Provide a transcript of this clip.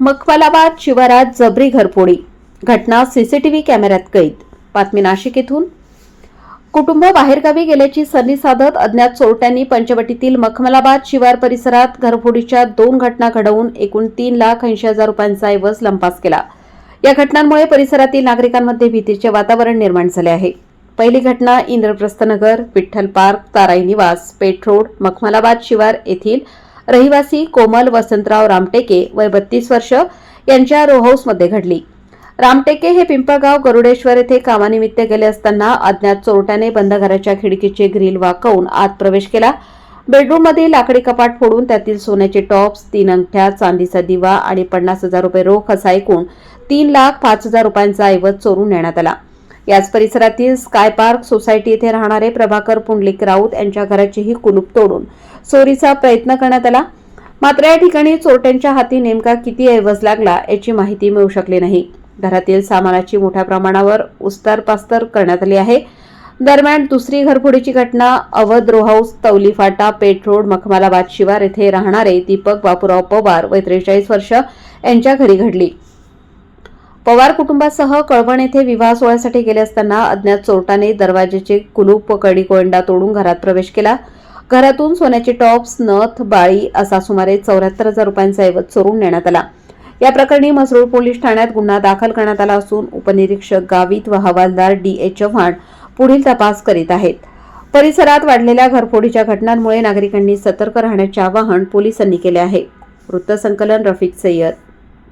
मखमलाबाद शिवारात जबरी घरफोडी. घटना सीसीटीव्ही कॅमेऱ्यात कैद. बातमी नाशिक येथून कुटुंब बाहेरगावी गेल्याची सनी साधत अज्ञात चोरट्यांनी पंचवटीतील मखमलाबाद शिवार परिसरात घरफोडीच्या दोन घटना घडवून एकूण तीन लाख ऐंशी हजार रुपयांचा ऐवज लंपास केला. या घटनांमुळे परिसरातील नागरिकांमध्ये भीतीचे वातावरण निर्माण झाले आहे. पहिली घटना इंद्रप्रस्थनगर विठ्ठल पार्क ताराई निवास पेठ रोड मखमलाबाद शिवार येथील रहिवासी कोमल वसंतराव रामटेके वय बत्तीस वर्ष यांच्या रो हाऊसमध्ये घडली. रामटेके हे पिंपळगाव गरुडेश्वर येथे कामानिमित्त गेले असताना अज्ञात चोरट्याने बंद घराच्या खिडकीचे ग्रिल वाकवून आत प्रवेश केला. बेडरूममध्ये लाकडी कपाट फोडून त्यातील सोन्याचे टॉप्स तीन अंगठ्या चांदीचा दिवा आणि पन्नास हजार रुपये रोख असा ऐकून तीन लाख पाच हजार रुपयांचा ऐवज चोरून नेण्यात आला. याच परिसरातील स्काय पार्क सोसायटी येथे राहणारे प्रभाकर पुंडलिक राऊत यांच्या घराचीही कुलूप तोडून चोरीचा प्रयत्न करण्यात आला. मात्र या ठिकाणी चोरट्यांच्या हाती नेमका किती ऐवज लागला याची माहिती मिळू शकली नाही. घरातील सामानाची मोठ्या प्रमाणावर उस्तारपास्तर करण्यात आली आहे. दरम्यान दुसरी घरफोडीची घटना अवध रोहाऊस तवली फाटा पेठ रोड मखमालाबाद शिवार येथे राहणारे दीपक बापूराव पवार वय त्रेचाळीस वर्ष यांच्या घरी घडली. पवार कुटुंबासह कळवण येथे विवाह सोहळ्यासाठी गेले असताना अज्ञात चोरटाने दरवाजेचे कुलूप कडी कोंडा तोडून घरात प्रवेश केला. घरातून सोन्याचे टॉप्स नथ बाळी असा सुमारे चौऱ्याहत्तर हजार रुपयांचा ऐवज चोरून नेण्यात आला. या प्रकरणी मसरूळ पोलीस ठाण्यात गुन्हा दाखल करण्यात आला असून उपनिरीक्षक गावित व हवालदार डी ए चव्हाण पुढील तपास करीत आहेत. परिसरात वाढलेल्या घरफोडीच्या घटनांमुळे नागरिकांनी सतर्क राहण्याचे आवाहन पोलिसांनी केले आहे. वृत्तसंकलन रफिक सय्यद.